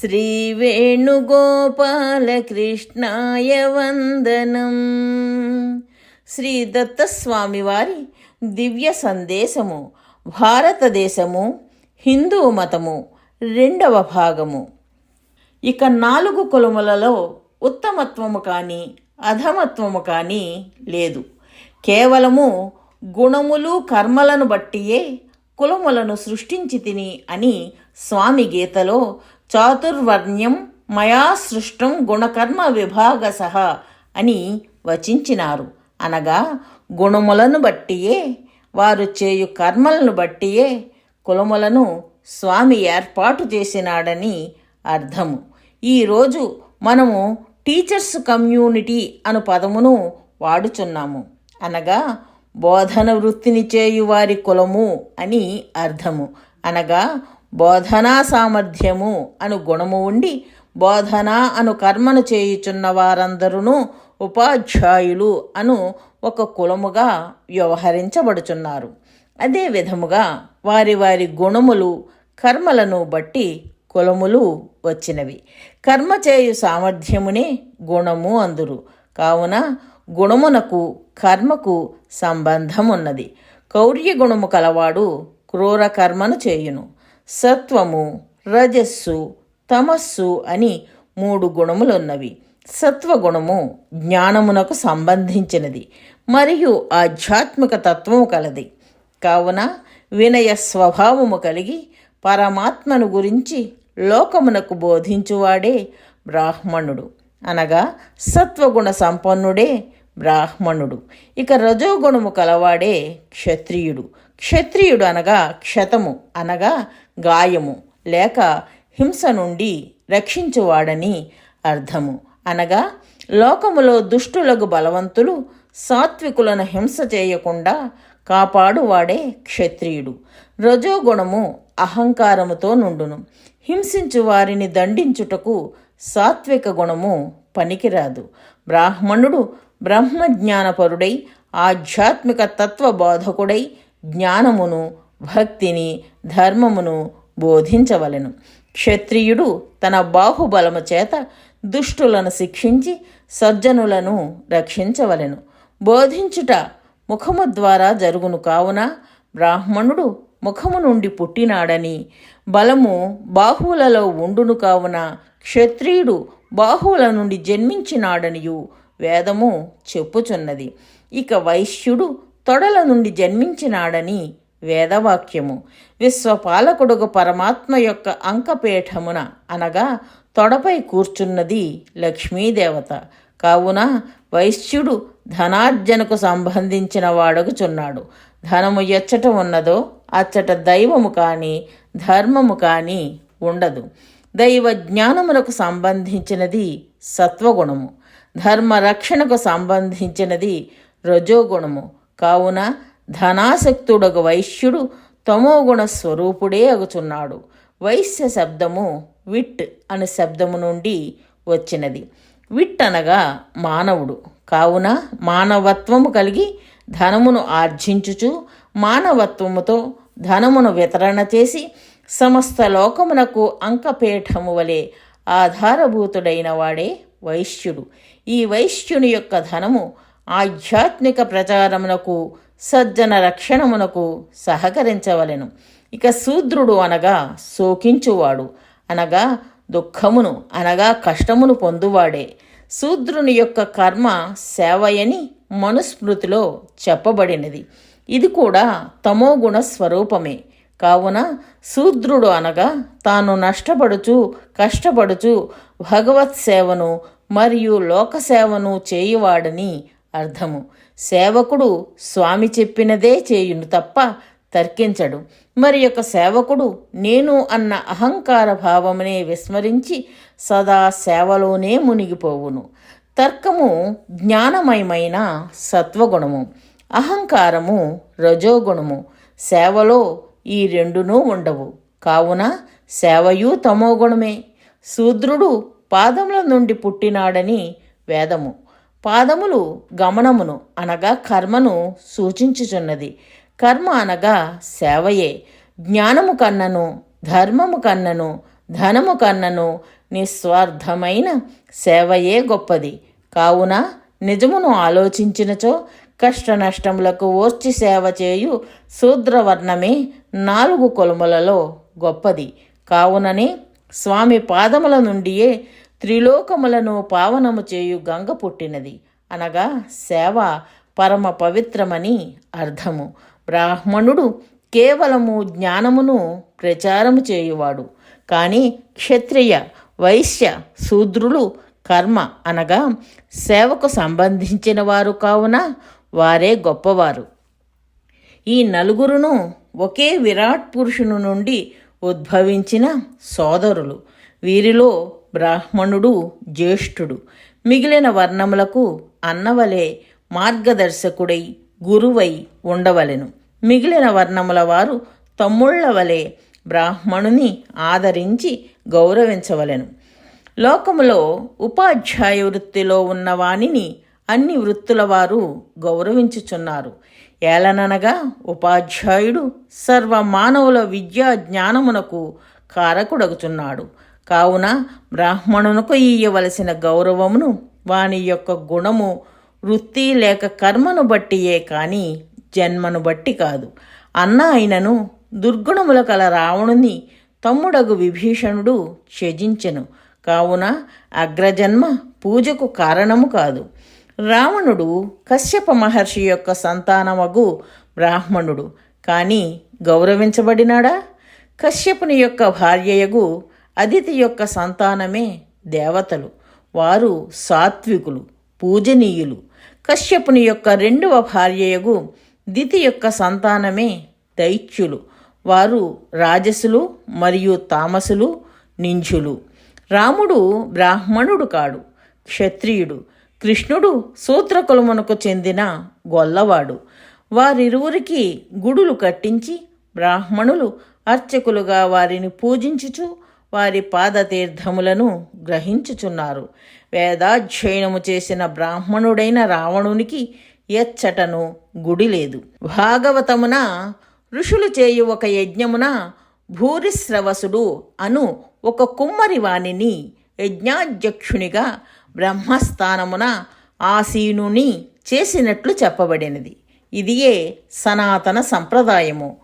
శ్రీవేణుగోపాలకృష్ణాయ వందనం. శ్రీ దత్తస్వామి వారి దివ్య సందేశము భారతదేశము హిందూ మతము రెండవ భాగము. ఇక నాలుగు కులములలో ఉత్తమత్వము కానీ అధమత్వము కానీ లేదు. కేవలము గుణములు కర్మలను బట్టియే కులములను సృష్టించి తిని అని స్వామి గీతలో చాతుర్వర్ణ్యం మయా సృష్టం గుణకర్మ విభాగసహ అని వచించినారు. అనగా గుణములను బట్టియే వారు చేయు కర్మలను బట్టియే కులములను స్వామి ఏర్పాటు చేసినాడని అర్థము. ఈరోజు మనము టీచర్స్ కమ్యూనిటీ అను పదమును వాడుచున్నాము. అనగా బోధన వృత్తిని చేయు వారి కులము అని అర్థము. అనగా బోధనా సామర్థ్యము అను గుణము ఉండి బోధన అను కర్మను చేయుచున్న వారందరూ ఉపాధ్యాయులు అను ఒక కులముగా వ్యవహరించబడుచున్నారు. అదే విధముగా వారి వారి గుణములు కర్మలను బట్టి కులములు వచ్చినవి. కర్మ చేయు సామర్థ్యమునే గుణము అందురు. కావున గుణమునకు కర్మకు సంబంధం ఉన్నది కౌర్య గుణము కలవాడు క్రూర కర్మను చేయును. సత్వము రజస్సు తమస్సు అని మూడు గుణములున్నవి. సత్వగుణము జ్ఞానమునకు సంబంధించినది మరియు ఆధ్యాత్మిక తత్వము కలది. కావున వినయ స్వభావము కలిగి పరమాత్మను గురించి లోకమునకు బోధించువాడే బ్రాహ్మణుడు. అనగా సత్వగుణ సంపన్నుడే బ్రాహ్మణుడు. ఇక రజోగుణము కలవాడే క్షత్రియుడు. క్షత్రియుడు అనగా క్షతము. అనగా గాయము లేక హింస నుండి రక్షించువాడని అర్థము. అనగా లోకములో దుష్టులకు బలవంతులు సాత్వికులను హింస చేయకుండా కాపాడువాడే క్షత్రియుడు. రజోగుణము అహంకారముతో నుండును. హింసించు వారిని దండించుటకు సాత్విక గుణము పనికిరాదు. బ్రాహ్మణుడు బ్రహ్మజ్ఞానపరుడై ఆధ్యాత్మిక తత్వబోధకుడై జ్ఞానమును భక్తిని ధర్మమును బోధించవలెను. క్షత్రియుడు తన బాహుబలము చేత దుష్టులను శిక్షించి సజ్జనులను రక్షించవలెను. బోధించుట ముఖము ద్వారా జరుగును కావున బ్రాహ్మణుడు ముఖము నుండి పుట్టినాడని బలము బాహువులలో ఉండును కావున క్షత్రియుడు బాహువుల నుండి జన్మించినాడనియు వేదము చెప్పుచున్నది. ఇక వైశ్యుడు తొడల నుండి జన్మించినాడని వేదవాక్యము. విశ్వపాలకుడుగు పరమాత్మ యొక్క అంకపీఠమున అనగా తొడపై కూర్చున్నది లక్ష్మీదేవత. కావున వైశ్యుడు ధనార్జనకు సంబంధించిన వాడగుచున్నాడు ధనము ఎచ్చట ఉన్నదో అచ్చట దైవము కానీ ధర్మము కానీ ఉండదు. దైవ జ్ఞానములకు సంబంధించినది సత్వగుణము. ధర్మ రక్షణకు సంబంధించినది రజోగుణము. కావున ధనాసక్తుడొక వైశ్యుడు తమోగుణ స్వరూపుడే అగుచున్నాడు. వైశ్య శబ్దము విట్ అనే శబ్దము నుండి వచ్చినది. విట్ అనగా మానవుడు. కావున మానవత్వము కలిగి ధనమును ఆర్జించుచు మానవత్వముతో ధనమును వితరణ చేసి సమస్త లోకమునకు అంకపీఠము వలె ఆధారభూతుడైన వాడే వైశ్యుడు. ఈ వైశ్యుని యొక్క ధనము ఆధ్యాత్మిక ప్రచారమునకు సజ్జన రక్షణమునకు సహకరించవలెను. ఇక శూద్రుడు అనగా శోకించువాడు అనగా దుఃఖమును అనగా కష్టమును పొందువాడే. శూద్రుని యొక్క కర్మ సేవయని మనుస్మృతిలో చెప్పబడినది. ఇది కూడా తమోగుణ స్వరూపమే. కావున శూద్రుడు అనగా తాను నష్టపడుచు కష్టపడుచు భగవత్ సేవను మరియు లోకసేవను చేయువాడని అర్థము. సేవకుడు స్వామి చెప్పినదే చేయును తప్ప తర్కించడు. మరి యొక్క సేవకుడు నేను అన్న అహంకార భావమునే విస్మరించి సదా సేవలోనే మునిగిపోవును. తర్కము జ్ఞానమయమైన సత్వగుణము అహంకారము రజోగుణము. సేవలో ఈ రెండునూ ఉండవు. కావున సేవయు తమోగుణమే శూద్రుడు పాదముల నుండి పుట్టినాడని వేదము. పాదములు గమనమును అనగా కర్మను సూచించుచున్నది. కర్మ అనగా సేవయే. జ్ఞానము కన్నను ధర్మము కన్నను ధనము కన్నను నిస్వార్థమైన సేవయే గొప్పది. కావున నిజమును ఆలోచించినచో కష్ట నష్టములకు ఓర్చి సేవ చేయు శూద్రవర్ణమే నాలుగు కొలుములలో గొప్పది. కావుననే స్వామి పాదముల నుండియే త్రిలోకములను పావనము చేయు గంగ పుట్టినది. అనగా సేవ పరమ పవిత్రమని అర్థము. బ్రాహ్మణుడు కేవలము జ్ఞానమును ప్రచారము చేయువాడు. కానీ క్షత్రియ వైశ్య శూద్రులు కర్మ అనగా సేవకు సంబంధించిన వారు కావున వారే గొప్పవారు. ఈ నలుగురును ఒకే విరాట్ పురుషుని నుండి ఉద్భవించిన సోదరులు. వీరిలో బ్రాహ్మణుడు జ్యేష్ఠుడు. మిగిలిన వర్ణములకు అన్నవలే మార్గదర్శకుడై గురువై ఉండవలెను. మిగిలిన వర్ణముల వారు తమ్ముళ్ళ వలె బ్రాహ్మణుని ఆదరించి గౌరవించవలెను. లోకములో ఉపాధ్యాయ వృత్తిలో ఉన్న వానిని అన్ని వృత్తుల వారు గౌరవించుచున్నారు. ఏలననగా ఉపాధ్యాయుడు సర్వ మానవుల విద్యా జ్ఞానమునకు కారకుడగుచున్నాడు. కావున బ్రాహ్మణునకు ఇయ్యవలసిన గౌరవమును వాని యొక్క గుణము వృత్తి లేక కర్మను బట్టియే కాని జన్మను బట్టి కాదు. అన్న అయినను దుర్గుణముల కల రావణుని తమ్ముడగు విభీషణుడు త్యజించెను. కావున అగ్రజన్మ పూజకు కారణము కాదు. రావణుడు కశ్యప మహర్షి యొక్క సంతానమగు బ్రాహ్మణుడు. కానీ గౌరవించబడినాడా? కశ్యపుని యొక్క భార్యయగు అదితి యొక్క సంతానమే దేవతలు. వారు సాత్వికులు పూజనీయులు. కశ్యపుని యొక్క రెండవ భార్యయగు దితి యొక్క సంతానమే దైత్యులు. వారు రాజసులు మరియు తామసులు నింజులు. రాముడు బ్రాహ్మణుడు కాడు క్షత్రియుడు. కృష్ణుడు సూత్రకులమునకు చెందిన గొల్లవాడు. వారిరువురికి గుడులు కట్టించి బ్రాహ్మణులు అర్చకులుగా వారిని పూజించుచు వారి పాదతీర్థములను గ్రహించుచున్నారు. వేదాధ్యయనము చేసిన బ్రాహ్మణుడైన రావణునికి ఎచ్చటను గుడి లేదు. భాగవతమున ఋషులు చేయు ఒక యజ్ఞమున భూరిశ్రవసుడు అను ఒక కుమ్మరి వాణిని యజ్ఞాధ్యక్షునిగా బ్రహ్మస్థానమున ఆసీనుని చేసినట్లు చెప్పబడినది. ఇదియే సనాతన సంప్రదాయము.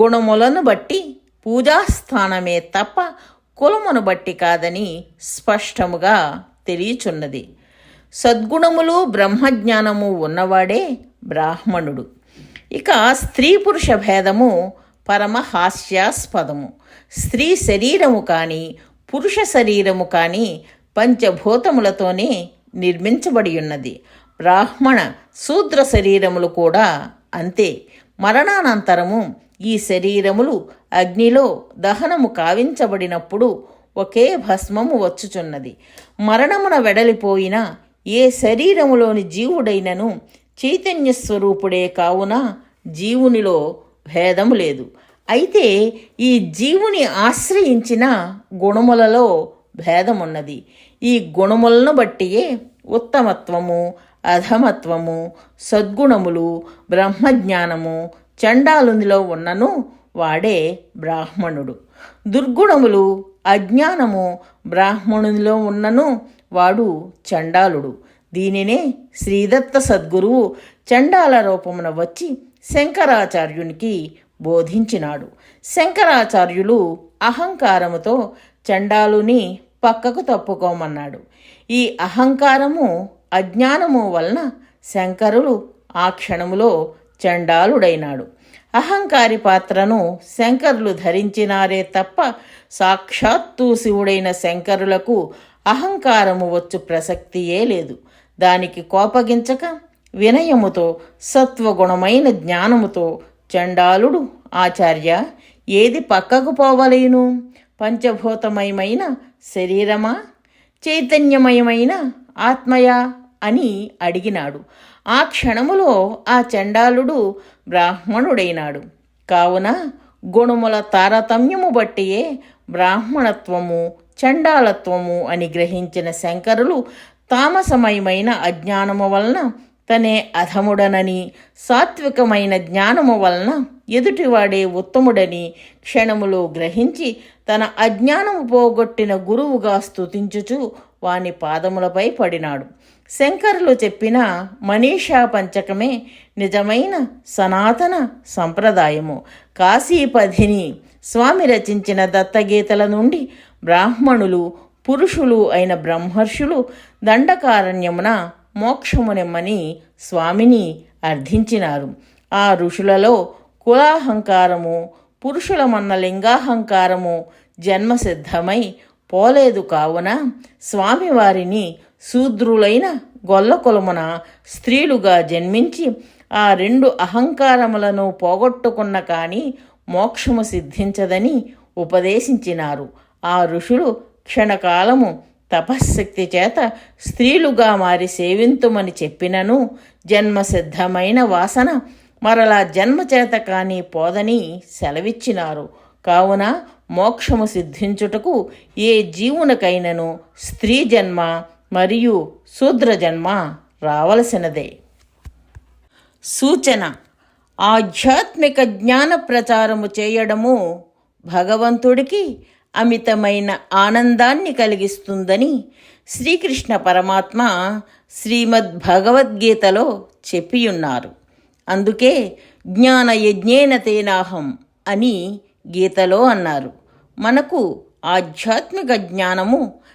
గుణములను బట్టి పూజాస్థానమే తప్ప కులమును బట్టి కాదని స్పష్టముగా తెలియచున్నది. సద్గుణములు బ్రహ్మజ్ఞానము ఉన్నవాడే బ్రాహ్మణుడు. ఇక స్త్రీ పురుష భేదము పరమ హాస్యాస్పదము. స్త్రీ శరీరము కానీ పురుష శరీరము కానీ పంచభూతములతోనే నిర్మించబడి ఉన్నది బ్రాహ్మణ శూద్ర శరీరములు కూడా అంతే. మరణానంతరము ఈ శరీరములు అగ్నిలో దహనము కావించబడినప్పుడు ఒకే భస్మము వచ్చుచున్నది. మరణమున వెడలిపోయిన ఏ శరీరములోని జీవుడైనను చైతన్య స్వరూపుడే కావున జీవునిలో భేదము లేదు. అయితే ఈ జీవుని ఆశ్రయించిన గుణములలో భేదమున్నది. ఈ గుణములను బట్టియే ఉత్తమత్వము అధమత్వము సద్గుణములు బ్రహ్మజ్ఞానము చండాలునిలో ఉన్నను వాడే బ్రాహ్మణుడు. దుర్గుణములు అజ్ఞానము బ్రాహ్మణునిలో ఉన్నను వాడు చండాలుడు. దీనినే శ్రీదత్త సద్గురువు చండాల రూపమున వచ్చి శంకరాచార్యునికి బోధించినాడు. శంకరాచార్యులు అహంకారముతో చండాలుని పక్కకు తప్పుకోమన్నాడు. ఈ అహంకారము అజ్ఞానము వలన శంకరులు ఆ క్షణములో చండాలుడైనాడు. అహంకారి పాత్రను శంకరులు ధరించినారే తప్ప సాక్షాత్తు శివుడైన శంకరులకు అహంకారము వచ్చు ప్రసక్తియే లేదు. దానికి కోపగించక వినయముతో సత్వగుణమైన జ్ఞానముతో చండాలుడు ఆచార్య ఏది పక్కకు పోవలేను? పంచభూతమయమైన శరీరమా? చైతన్యమయమైన ఆత్మయా? అని అడిగినాడు. ఆ క్షణములో ఆ చండాలుడు బ్రాహ్మణుడైనాడు. కావున గుణముల తారతమ్యము బట్టియే బ్రాహ్మణత్వము చండాలత్వము అని గ్రహించిన శంకరులు తామసమయమైన అజ్ఞానము వలన తనే అధముడనని సాత్వికమైన జ్ఞానము వలన ఎదుటివాడే ఉత్తముడని క్షణములో గ్రహించి తన అజ్ఞానము పోగొట్టిన గురువుగా స్తుతించుచు వాని పాదములపై పడినాడు. శంకరులు చెప్పిన మనీషా పంచకమే నిజమైన సనాతన సంప్రదాయము. కాశీపధిని స్వామి రచించిన దత్తగీతల నుండి బ్రాహ్మణులు పురుషులు అయిన బ్రహ్మర్షులు దండకారణ్యమున మోక్షమునెమ్మని స్వామిని అర్థించినారు ఆ ఋషులలో కులాహంకారము పురుషులమన్న లింగాహంకారము జన్మసిద్ధమై పోలేదు కావున స్వామివారిని శూద్రులైన గొల్లకులమున స్త్రీలుగా జన్మించి ఆ రెండు అహంకారములను పోగొట్టుకున్న కానీ మోక్షము సిద్ధించదని ఉపదేశించినారు. ఆ ఋషులు క్షణకాలము తపశ్శక్తి చేత స్త్రీలుగా మారి సేవింతుమని చెప్పినను జన్మసిద్ధమైన వాసన మరలా జన్మచేత కానీ పోదని సెలవిచ్చినారు. కావున మోక్షము సిద్ధించుటకు ఏ జీవునకైనను స్త్రీ జన్మ మరియు శూద్ర జన్మ రావలసినదే. సూచన. ఆధ్యాత్మిక జ్ఞాన ప్రచారము చేయడము భగవంతుడికి అమితమైన ఆనందాన్ని కలిగిస్తుందని శ్రీకృష్ణ పరమాత్మ శ్రీమద్ భగవద్గీతలో చెప్పియున్నారు. అందుకే జ్ఞాన యజ్ఞేన తేనాహం అని గీతలో అన్నారు. మనకు ఆధ్యాత్మిక జ్ఞానము